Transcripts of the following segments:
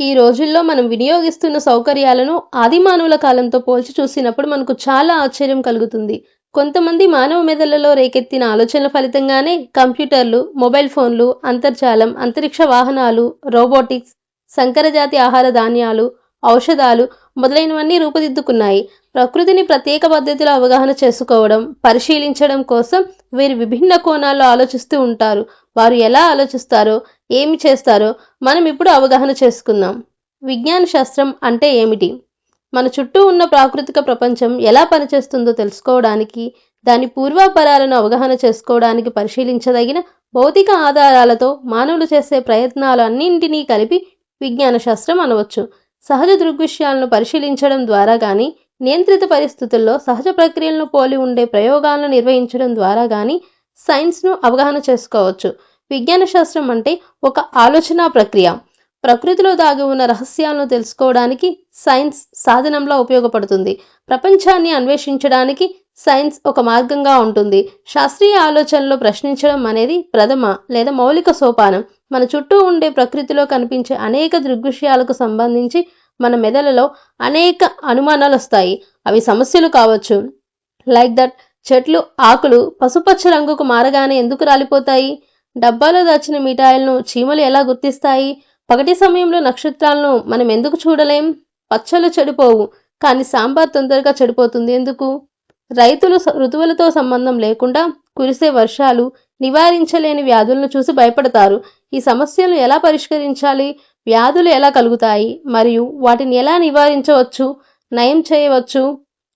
ఈ రోజుల్లో మనం వినియోగిస్తున్న సౌకర్యాలను ఆదిమానవుల కాలంతో పోల్చి చూసినప్పుడు మనకు చాలా ఆశ్చర్యం కలుగుతుంది. కొంతమంది మానవ మెదళ్ళలో రేకెత్తిన ఆలోచనల ఫలితంగానే కంప్యూటర్లు మొబైల్ ఫోన్లు అంతర్జాలం అంతరిక్ష వాహనాలు రోబోటిక్స్ సంకరజాతి ఆహార ధాన్యాలు ఔషధాలు మొదలైనవన్నీ రూపుదిద్దుకున్నాయి. ప్రకృతిని ప్రత్యేక పద్ధతిలో అవగాహన చేసుకోవడం పరిశీలించడం కోసం వీరు విభిన్న కోణాల్లో ఆలోచిస్తూ ఉంటారు. వారు ఎలా ఆలోచిస్తారో ఏమి చేస్తారో మనం ఇప్పుడు అవగాహన చేసుకుందాం. విజ్ఞాన శాస్త్రం అంటే ఏమిటి? మన చుట్టూ ఉన్న ప్రాకృతిక ప్రపంచం ఎలా పనిచేస్తుందో తెలుసుకోవడానికి దాని పూర్వాపరాలను అవగాహన చేసుకోవడానికి పరిశీలించదగిన భౌతిక ఆధారాలతో మానవులు చేసే ప్రయత్నాలు అన్నింటినీ కలిపి విజ్ఞాన శాస్త్రం అనవచ్చు. సహజ దృగ్విషయాలను పరిశీలించడం ద్వారా కానీ నియంత్రిత పరిస్థితుల్లో సహజ ప్రక్రియలను పోలి ఉండే ప్రయోగాలను నిర్వహించడం ద్వారా కానీ సైన్స్ను అవగాహన చేసుకోవచ్చు. విజ్ఞాన శాస్త్రం అంటే ఒక ఆలోచన ప్రక్రియ. ప్రకృతిలో దాగి ఉన్న రహస్యాలను తెలుసుకోవడానికి సైన్స్ సాధనంలా ఉపయోగపడుతుంది. ప్రపంచాన్ని అన్వేషించడానికి సైన్స్ ఒక మార్గంగా ఉంటుంది. శాస్త్రీయ ఆలోచనలు ప్రశ్నించడం అనేది ప్రథమ లేదా మౌలిక సోపానం. మన చుట్టూ ఉండే ప్రకృతిలో కనిపించే అనేక దృగ్విషయాలకు సంబంధించి మన మెదడులో అనేక అనుమానాలు వస్తాయి. అవి సమస్యలు కావచ్చు. లైక్ దట్ చెట్లు ఆకులు పసుపచ్చ రంగుకు మారగానే ఎందుకు రాలిపోతాయి? డబ్బాలో దాచిన మిఠాయిలను చీమలు ఎలా గుర్తిస్తాయి? పగటి సమయంలో నక్షత్రాలను మనం ఎందుకు చూడలేం? పచ్చళ్ళు చెడిపోవు కానీ సాంబార్ తొందరగా చెడిపోతుంది ఎందుకు? రైతులు ఋతువులతో సంబంధం లేకుండా కురిసే వర్షాలు నివారించలేని వ్యాధులను చూసి భయపడతారు. ఈ సమస్యలను ఎలా పరిష్కరించాలి? వ్యాధులు ఎలా కలుగుతాయి? మరియు వాటిని ఎలా నివారించవచ్చు? నయం చేయవచ్చు?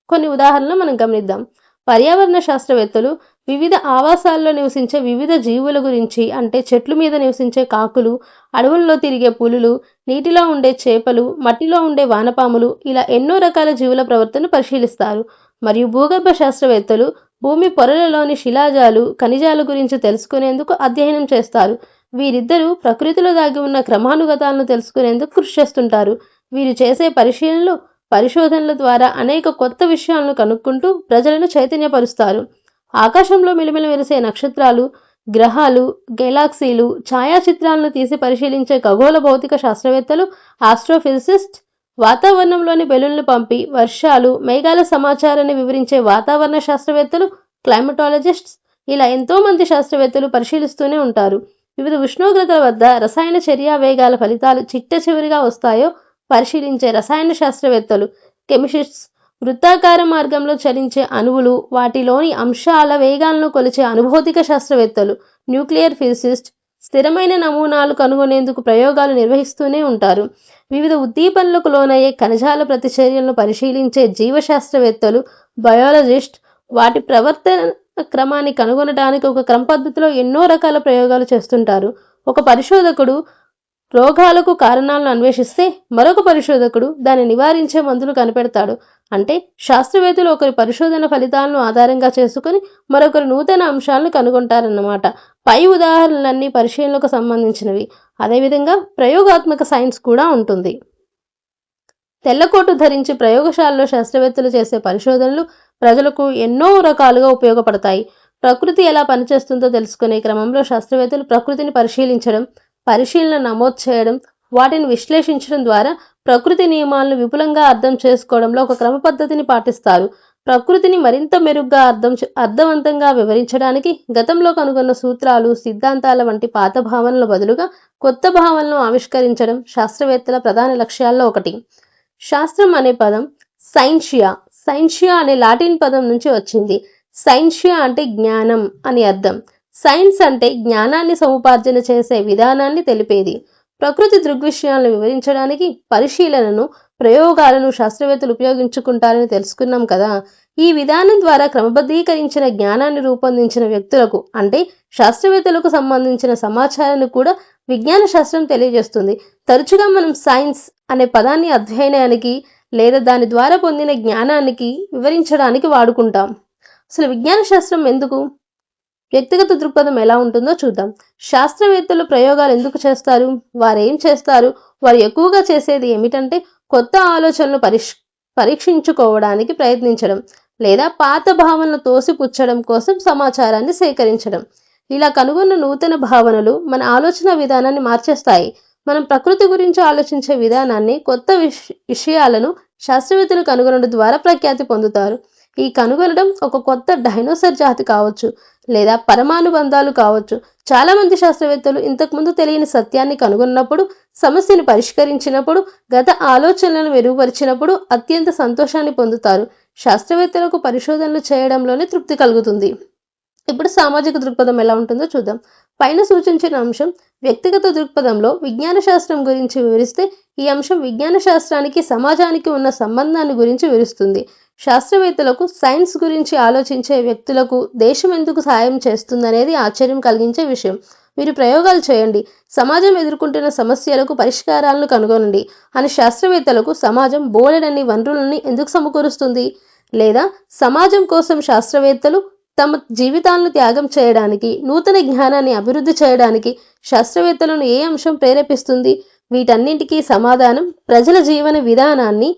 కొన్ని ఉదాహరణలు మనం గమనిద్దాం. పర్యావరణ శాస్త్రవేత్తలు వివిధ ఆవాసాల్లో నివసించే వివిధ జీవుల గురించి అంటే చెట్లు మీద నివసించే కాకులు అడవుల్లో తిరిగే పులులు నీటిలో ఉండే చేపలు మట్టిలో ఉండే వానపాములు ఇలా ఎన్నో రకాల జీవుల ప్రవర్తన పరిశీలిస్తారు. మరియు భూగర్భ శాస్త్రవేత్తలు భూమి పొరలలోని శిలాజాలు ఖనిజాల గురించి తెలుసుకునేందుకు అధ్యయనం చేస్తారు. వీరిద్దరూ ప్రకృతిలో దాగి ఉన్న క్రమానుగతాలను తెలుసుకునేందుకు కృషి చేస్తుంటారు. వీరు చేసే పరిశీలనలు పరిశోధనల ద్వారా అనేక కొత్త విషయాలను కనుక్కుంటూ ప్రజలను చైతన్యపరుస్తారు. ఆకాశంలో మిలిమిలి మెరిసే నక్షత్రాలు గ్రహాలు గెలాక్సీలు ఛాయాచిత్రాలను తీసి పరిశీలించే ఖగోళ భౌతిక శాస్త్రవేత్తలు ఆస్ట్రోఫిజిసిస్ట్ వాతావరణంలోని బెలూన్లు పంపి వర్షాలు మేఘాల సమాచారాన్ని వివరించే వాతావరణ శాస్త్రవేత్తలు క్లైమటాలజిస్ట్స్ ఇలా ఎంతో మంది శాస్త్రవేత్తలు పరిశీలిస్తూనే ఉంటారు. వివిధ ఉష్ణోగ్రతల వద్ద రసాయన చర్యా వేగాల ఫలితాలు చిట్ట చివరిగా వస్తాయో పరిశీలించే రసాయన శాస్త్రవేత్తలు కెమిస్ట్స్ వృత్తాకార మార్గంలో చలించే అణువులు వాటిలోని అంశాల వేగాలను కొలిచే అనుభౌతిక శాస్త్రవేత్తలు న్యూక్లియర్ ఫిజిసిస్ట్ స్థిరమైన నమూనాలు కనుగొనేందుకు ప్రయోగాలు నిర్వహిస్తూనే ఉంటారు. వివిధ ఉద్దీపనలకు లోనయ్యే కణజాల ప్రతిచర్యలను పరిశీలించే జీవశాస్త్రవేత్తలు బయాలజిస్ట్ వాటి ప్రవర్తన క్రమాన్ని కనుగొనడానికి ఒక క్రమ పద్ధతిలో ఎన్నో రకాల ప్రయోగాలు చేస్తుంటారు. ఒక పరిశోధకుడు రోగాలకు కారణాలను అన్వేషిస్తే మరొక పరిశోధకుడు దాన్ని నివారించే మందులు కనిపెడతాడు. అంటే శాస్త్రవేత్తలు ఒకరి పరిశోధన ఫలితాలను ఆధారంగా చేసుకుని మరొకరు నూతన అంశాలను కనుగొంటారన్నమాట. పై ఉదాహరణలన్నీ పరిశీలనకు సంబంధించినవి. అదేవిధంగా ప్రయోగాత్మక సైన్స్ కూడా ఉంటుంది. తెల్లకోటు ధరించి ప్రయోగశాలలో శాస్త్రవేత్తలు చేసే పరిశోధనలు ప్రజలకు ఎన్నో రకాలుగా ఉపయోగపడతాయి. ప్రకృతి ఎలా పనిచేస్తుందో తెలుసుకునే క్రమంలో శాస్త్రవేత్తలు ప్రకృతిని పరిశీలించడం పరిశీలన నమోదు చేయడం వాటిని విశ్లేషించడం ద్వారా ప్రకృతి నియమాలను విపులంగా అర్థం చేసుకోవడంలో ఒక క్రమ పద్ధతిని పాటిస్తారు. ప్రకృతిని మరింత మెరుగ్గా అర్థం అర్థవంతంగా వివరించడానికి గతంలో కనుగొన్న సూత్రాలు సిద్ధాంతాల వంటి పాత భావనల బదులుగా కొత్త భావనలను ఆవిష్కరించడం శాస్త్రవేత్తల ప్రధాన లక్ష్యాల్లో ఒకటి. శాస్త్రం అనే పదం సైన్షియా సైన్షియా అనే లాటిన్ పదం నుంచి వచ్చింది. సైన్షియా అంటే జ్ఞానం అని అర్థం. సైన్స్ అంటే జ్ఞానాన్ని సముపార్జన చేసే విధానాన్ని తెలిపేది. ప్రకృతి దృగ్విషయాలను వివరించడానికి పరిశీలనను ప్రయోగాలను శాస్త్రవేత్తలు ఉపయోగించుకుంటారని తెలుసుకున్నాం కదా. ఈ విధానం ద్వారా క్రమబద్ధీకరించిన జ్ఞానాన్ని రూపొందించిన వ్యక్తులకు అంటే శాస్త్రవేత్తలకు సంబంధించిన సమాచారాన్ని కూడా విజ్ఞాన శాస్త్రం తెలియజేస్తుంది. తరచుగా మనం సైన్స్ అనే పదాన్ని అధ్యయనానికి లేదా దాని ద్వారా పొందిన జ్ఞానానికి వివరించడానికి వాడుకుంటాం. అసలు విజ్ఞాన శాస్త్రం ఎందుకు? వ్యక్తిగత దృక్పథం ఎలా ఉంటుందో చూద్దాం. శాస్త్రవేత్తలు ప్రయోగాలు ఎందుకు చేస్తారు? వారు ఏం చేస్తారు? వారు ఎక్కువగా చేసేది ఏమిటంటే కొత్త ఆలోచనలు పరిష్ పరీక్షించుకోవడానికి ప్రయత్నించడం లేదా పాత భావనలు తోసిపుచ్చడం కోసం సమాచారాన్ని సేకరించడం. ఇలా కనుగొన్న నూతన భావనలు మన ఆలోచన విధానాన్ని మార్చేస్తాయి. మనం ప్రకృతి గురించి ఆలోచించే విధానాన్ని కొత్త విష- విషయాలను శాస్త్రవేత్తలు కనుగొనడం ద్వారా ప్రఖ్యాతి పొందుతారు. ఈ కనుగొనడం ఒక కొత్త డైనోసర్ జాతి కావచ్చు లేదా పరమాణు బంధాలు కావచ్చు. చాలా మంది శాస్త్రవేత్తలు ఇంతకుముందు తెలియని సత్యాన్ని కనుగొన్నప్పుడు సమస్యను పరిష్కరించినప్పుడు గత ఆలోచనలను మెరుగుపరిచినప్పుడు అత్యంత సంతోషాన్ని పొందుతారు. శాస్త్రవేత్తలకు పరిశోధనలు చేయడంలోనే తృప్తి కలుగుతుంది. ఇప్పుడు సామాజిక దృక్పథం ఎలా ఉంటుందో చూద్దాం. పైన సూచించిన అంశం వ్యక్తిగత దృక్పథంలో విజ్ఞాన శాస్త్రం గురించి వివరిస్తే ఈ అంశం విజ్ఞాన శాస్త్రానికి సమాజానికి ఉన్న సంబంధాన్ని గురించి వివరిస్తుంది. శాస్త్రవేత్తలకు సైన్స్ గురించి ఆలోచించే వ్యక్తులకు దేశం ఎందుకు సహాయం చేస్తుందనేది ఆశ్చర్యం కలిగించే విషయం. మీరు ప్రయోగాలు చేయండి. సమాజం ఎదుర్కొంటున్న సమస్యలకు పరిష్కారాలను కనుగొనండి. అని శాస్త్రవేత్తలకు సమాజం బోలెడన్ని వనరులని ఎందుకు సమకూరుస్తుంది? లేదా సమాజం కోసం శాస్త్రవేత్తలు తమ జీవితాలను త్యాగం చేయడానికి నూతన జ్ఞానాన్ని అభివృద్ధి చేయడానికి శాస్త్రవేత్తలను ఏ అంశం ప్రేరేపిస్తుంది? వీటన్నింటికీ సమాధానం ప్రజల జీవన విధానాన్ని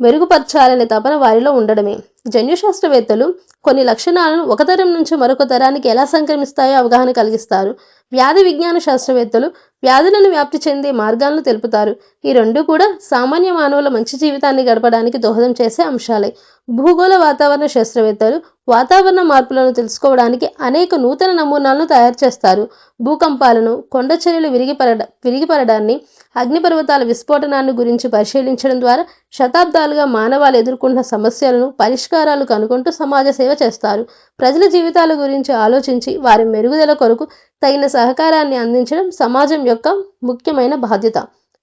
మెరుగుపరచాలనే తపన వారిలో ఉండడమే. జన్యుశాస్త్రవేత్తలు కొన్ని లక్షణాలను ఒక తరం నుంచి మరొక తరానికి ఎలా సంక్రమిస్తాయో అవగాహన కలిగిస్తారు. వ్యాధి విజ్ఞాన శాస్త్రవేత్తలు వ్యాధులను వ్యాప్తి చెందే మార్గాలను తెలుపుతారు. ఈ రెండు కూడా సామాన్య మానవుల మంచి జీవితాన్ని గడపడానికి దోహదం చేసే అంశాలే. భూగోళ వాతావరణ శాస్త్రవేత్తలు వాతావరణ మార్పులను తెలుసుకోవడానికి అనేక నూతన నమూనాలను తయారు చేస్తారు. భూకంపాలను కొండ చర్యలు విరిగిపరడ విరిగిపడడాన్ని అగ్నిపర్వతాల విస్ఫోటనాన్ని గురించి పరిశీలించడం ద్వారా శతాబ్దాలుగా మానవాళి ఎదుర్కొంటున్న సమస్యలను పరిష్కారాలు కనుగొంటూ సమాజ సేవ చేస్తారు. ప్రజల జీవితాల గురించి ఆలోచించి వారి మెరుగుదల కొరకు తగిన సహకారాన్ని అందించడం సమాజం యొక్క ముఖ్యమైన బాధ్యత.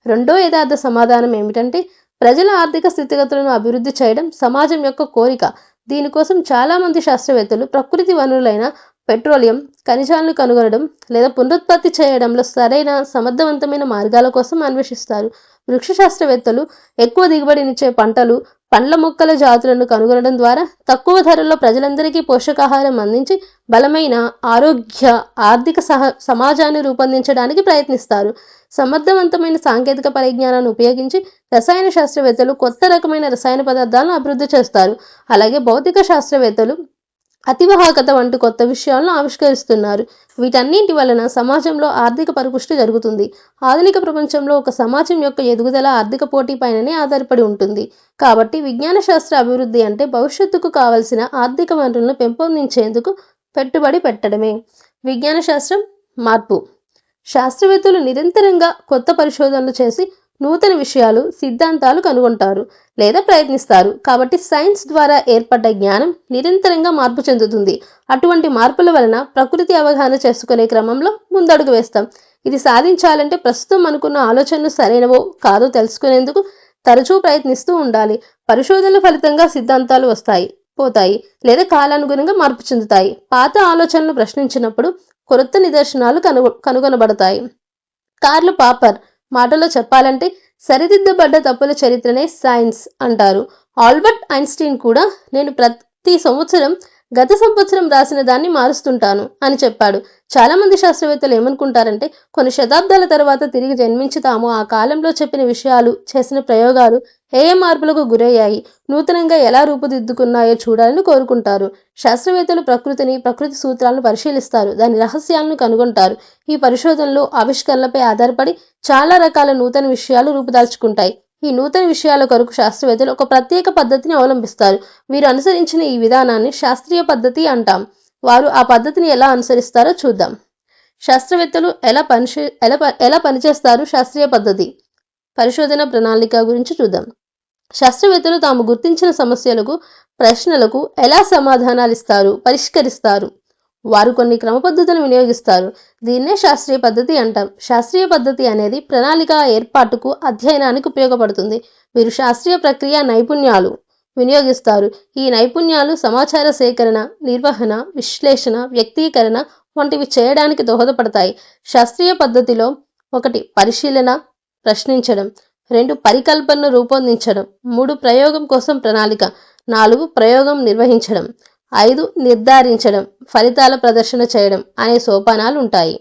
రెండో యథార్థ సమాధానం ఏమిటంటే ప్రజల ఆర్థిక స్థితిగతులను అభివృద్ధి చేయడం సమాజం యొక్క కోరిక. దీనికోసం చాలామంది శాస్త్రవేత్తలు ప్రకృతి వనరులైన పెట్రోలియం ఖనిజాలను కనుగొనడం లేదా పునరుత్పత్తి చేయడంలో సరైన సమర్థవంతమైన మార్గాల కోసం అన్వేషిస్తారు. వృక్ష శాస్త్రవేత్తలు ఎక్కువ దిగుబడినిచ్చే పంటలు పండ్ల మొక్కల జాతులను కనుగొనడం ద్వారా తక్కువ ధరలో ప్రజలందరికీ పోషకాహారం అందించి బలమైన ఆరోగ్య ఆర్థిక సహ సమాజాన్ని రూపొందించడానికి ప్రయత్నిస్తారు. సమర్థవంతమైన సాంకేతిక పరిజ్ఞానాన్ని ఉపయోగించి రసాయన శాస్త్రవేత్తలు కొత్త రకమైన రసాయన పదార్థాలను అభివృద్ధి చేస్తారు. అలాగే భౌతిక శాస్త్రవేత్తలు అతివాహకత వంటి కొత్త విషయాలను ఆవిష్కరిస్తున్నారు. వీటన్నింటి వలన సమాజంలో ఆర్థిక పరిపుష్టి జరుగుతుంది. ఆధునిక ప్రపంచంలో ఒక సమాజం యొక్క ఎదుగుదల ఆర్థిక పోటీ పైననే ఆధారపడి ఉంటుంది. కాబట్టి విజ్ఞాన శాస్త్ర అభివృద్ధి అంటే భవిష్యత్తుకు కావలసిన ఆర్థిక వనరులను పెంపొందించేందుకు పెట్టుబడి పెట్టడమే. విజ్ఞాన శాస్త్రం మార్పు. శాస్త్రవేత్తలు నిరంతరంగా కొత్త పరిశోధనలు చేసి నూతన విషయాలు సిద్ధాంతాలు కనుగొంటారు లేదా ప్రయత్నిస్తారు. కాబట్టి సైన్స్ ద్వారా ఏర్పడ్డ జ్ఞానం నిరంతరంగా మార్పు చెందుతుంది. అటువంటి మార్పుల వలన ప్రకృతి అవగాహన చేసుకునే క్రమంలో ముందడుగు వేస్తాం. ఇది సాధించాలంటే ప్రస్తుతం అనుకున్న ఆలోచనలు సరైనవో కాదో తెలుసుకునేందుకు తరచూ ప్రయత్నిస్తూ ఉండాలి. పరిశోధనల ఫలితంగా సిద్ధాంతాలు వస్తాయి పోతాయి లేదా కాలానుగుణంగా మార్పు చెందుతాయి. పాత ఆలోచనలు ప్రశ్నించినప్పుడు కొత్త నిదర్శనాలు కనుగొనబడతాయి. కార్లు పాపర్ మాటలో చెప్పాలంటే సరిదిద్దబడ్డ తప్పుల చరిత్రనే సైన్స్ అంటారు. ఆల్బర్ట్ ఐన్స్టీన్ కూడా నేను ప్రతి సంవత్సరం గత సంవత్సరం రాసిన దాన్ని మారుస్తుంటాను అని చెప్పాడు. చాలామంది శాస్త్రవేత్తలు ఏమనుకుంటారంటే కొన్ని శతాబ్దాల తర్వాత తిరిగి జన్మించి తాము ఆ కాలంలో చెప్పిన విషయాలు చేసిన ప్రయోగాలు ఏ మార్పులకు గురయ్యాయి. నూతనంగా ఎలా రూపుదిద్దుకున్నాయో చూడాలని కోరుకుంటారు. శాస్త్రవేత్తలు ప్రకృతిని ప్రకృతి సూత్రాలను పరిశీలిస్తారు. దాని రహస్యాలను కనుగొంటారు. ఈ పరిశోధనలు ఆవిష్కరణలపై ఆధారపడి చాలా రకాల నూతన విషయాలు రూపుదాల్చుకుంటాయి. ఈ నూతన విషయాల కొరకు శాస్త్రవేత్తలు ఒక ప్రత్యేక పద్ధతిని అవలంబిస్తారు. వీరు అనుసరించిన ఈ విధానాన్ని శాస్త్రీయ పద్ధతి అంటాం. వారు ఆ పద్ధతిని ఎలా అనుసరిస్తారో చూద్దాం. శాస్త్రవేత్తలు ఎలా పనిచే ఎలా ఎలా పనిచేస్తారు శాస్త్రీయ పద్ధతి? పరిశోధన ప్రణాళిక గురించి చూద్దాం. శాస్త్రవేత్తలు తాము గుర్తించిన సమస్యలకు ప్రశ్నలకు ఎలా సమాధానాలు ఇస్తారు పరిష్కరిస్తారు? వారు కొన్ని క్రమపద్ధతులు వినియోగిస్తారు. దీన్నే శాస్త్రీయ పద్ధతి అంటాం. శాస్త్రీయ పద్ధతి అనేది ప్రణాళిక ఏర్పాటుకు అధ్యయనానికి ఉపయోగపడుతుంది. వీరు శాస్త్రీయ ప్రక్రియ నైపుణ్యాలు వినియోగిస్తారు. ఈ నైపుణ్యాలు సమాచార సేకరణ నిర్వహణ విశ్లేషణ వ్యక్తీకరణ వంటివి చేయడానికి దోహదపడతాయి. శాస్త్రీయ పద్ధతిలో ఒకటి పరిశీలన ప్రశ్నించడం. రెండు పరికల్పనను రూపొందించడం. మూడు ప్రయోగం కోసం ప్రణాళిక. నాలుగు ప్రయోగం నిర్వహించడం. ఐదు నిర్ధారించడం ఫలితాల ప్రదర్శన చేయడం అనే సోపానాలు ఉంటాయి